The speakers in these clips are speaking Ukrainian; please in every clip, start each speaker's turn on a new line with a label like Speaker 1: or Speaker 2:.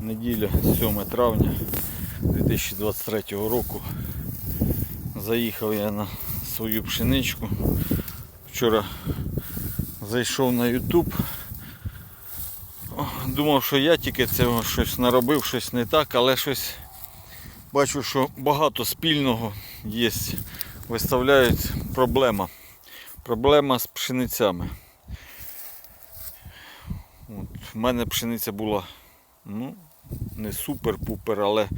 Speaker 1: Неділя 7 травня 2023 року. Заїхав я на свою пшеничку. Вчора зайшов на YouTube. Думав, що я тільки цього щось наробив, щось не так, але щось бачу, що багато спільного є. Виставляють проблема. Проблема з пшеницями. От, в мене пшениця була ну, не супер-пупер, але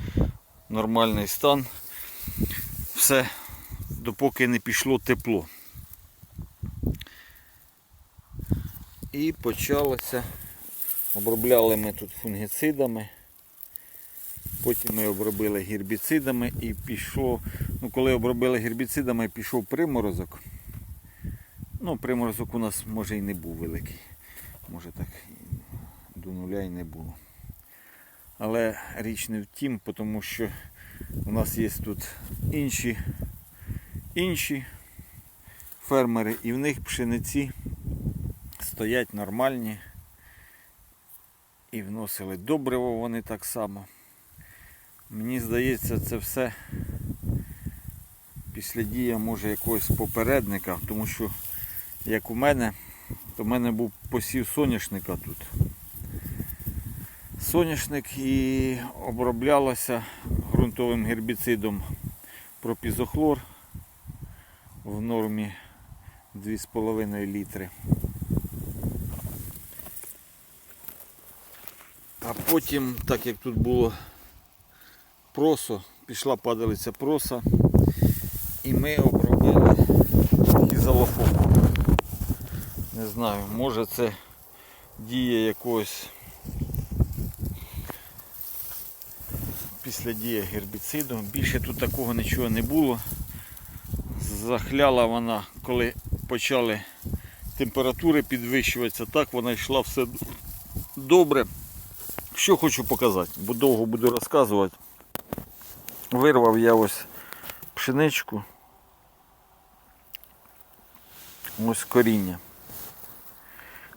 Speaker 1: нормальний стан. Все, допоки не пішло тепло. І почалося. Обробляли ми тут фунгіцидами. Потім ми обробили гербіцидами і пішло. Ну, коли обробили гербіцидами, пішов приморозок. Ну, приморозок у нас може і не був великий. Може так до нуля і не було. Але річ не в тім, тому що у нас є тут інші, інші фермери, і в них пшениці стоять нормальні. І вносили добриво вони так само. Мені здається, це все після дія може якогось попередника, тому що як у мене, то в мене був посів соняшника тут. Соняшник і оброблялося ґрунтовим гербіцидом пропізохлор в нормі 2,5 літри. А потім, так як тут було просо, пішла падалиця проса, і ми обробили ізолофон. Не знаю, може це дія якогось після дії гербіциду. Більше тут такого нічого не було. Захляла вона, коли почали температури підвищуватися, так вона йшла все добре. Що хочу показати, бо довго буду розказувати. Вирвав я ось пшеничку. Ось коріння.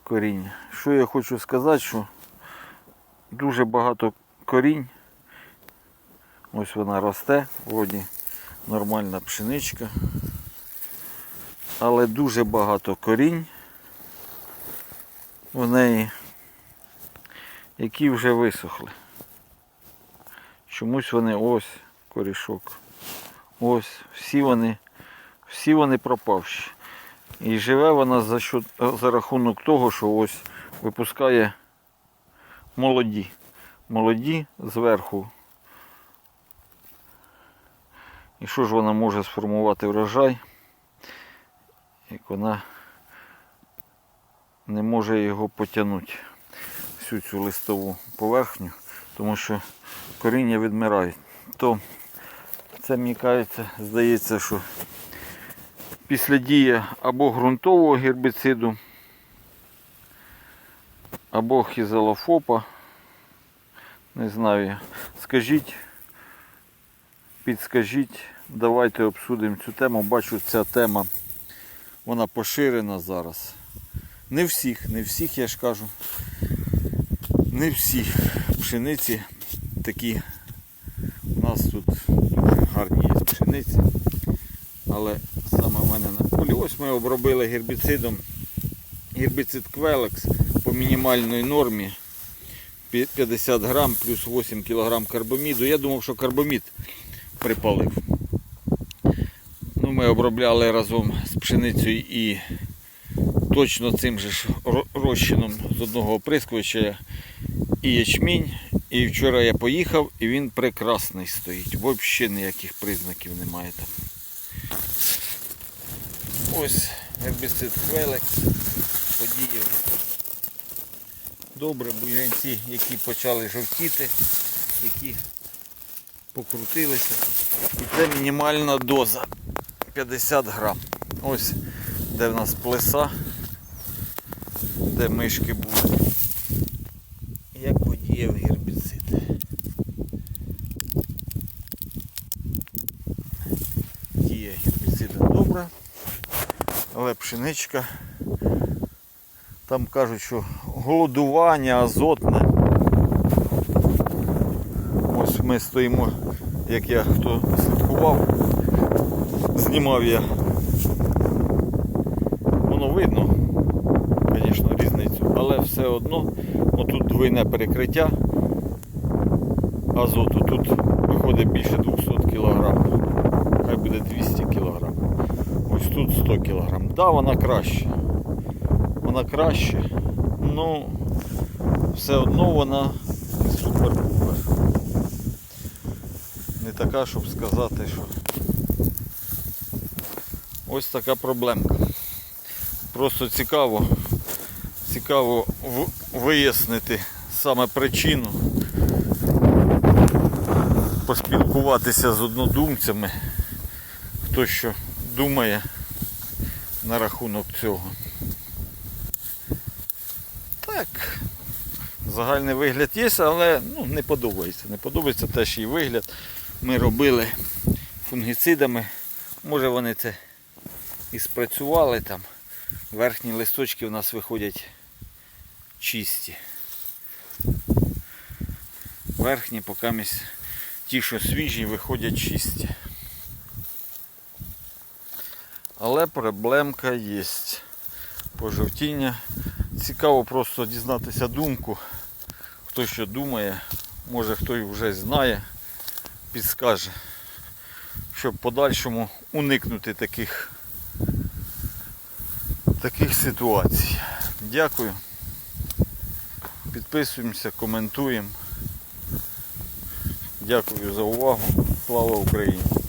Speaker 1: Коріння. Що я хочу сказати, що дуже багато корінь. Ось вона росте, вроді нормальна пшеничка. Але дуже багато корінь в неї, які вже висохли. Чомусь вони ось корішок. Ось, всі вони, всі вони пропавші. І живе вона за, що, за рахунок того, що ось випускає молоді. Молоді зверху. І що ж вона може сформувати врожай, як вона не може його потягнути всю цю листову поверхню, тому що коріння відмирають. То це мені кажеться, здається, що після дії або ґрунтового гербіциду, або хізелофопа. Не знаю. Скажіть, підскажіть, давайте обсудимо цю тему. Бачу, ця тема вона поширена зараз. Не всіх, не всіх, я ж кажу. Не всі пшениці такі. У нас тут дуже гарні є пшениці. Але саме в мене на полі. Ось ми обробили гербіцидом. Гербіцид Квелекс по мінімальній нормі 50 грам плюс 8 кг карбоміду. Я думав, що карбомід припалив. Ну, Ми обробляли разом з пшеницею і точно цим же розчином з одного оприскувача і ячмінь. І вчора я поїхав і він прекрасний стоїть. Взагалі ніяких признаків немає там. Ось гербіцид Хвелекс подіяв. Добре, бурянці, які почали жовтіти, які покрутилися. І це мінімальна доза 50 грам. Ось де в нас плеса, де мишки були. Як подіяв гербіцид. Діє гербіцида добре, але пшеничка Там кажуть, що голодування азотне. Ось ми стоїмо, як я хто слідкував, знімав я. Воно видно, звісно, різницю, але все одно отут двойне перекриття азоту. Тут виходить більше 200 кг. Хай буде 200 кг. Ось тут 100 кг. Так, да, вона краще. Вона краще, ну все одно вона супер-пупер. Така, щоб сказати, що ось така проблемка. Просто цікаво, цікаво вияснити саме причину, поспілкуватися з однодумцями, хто що думає на рахунок цього. Так, загальний вигляд є, але ну, не подобається. Не подобається теж і вигляд. Ми робили фунгіцидами. Може вони це і спрацювали там. Верхні листочки у нас виходять чисті. Верхні поки ті, що свіжі, виходять чисті. Але проблемка є. Пожовтіння. Цікаво просто дізнатися думку. Хто що думає, може хто і вже знає, підскаже, щоб подальшому уникнути таких, таких ситуацій. Дякую. Підписуємося, коментуємо. Дякую за увагу. Слава Україні!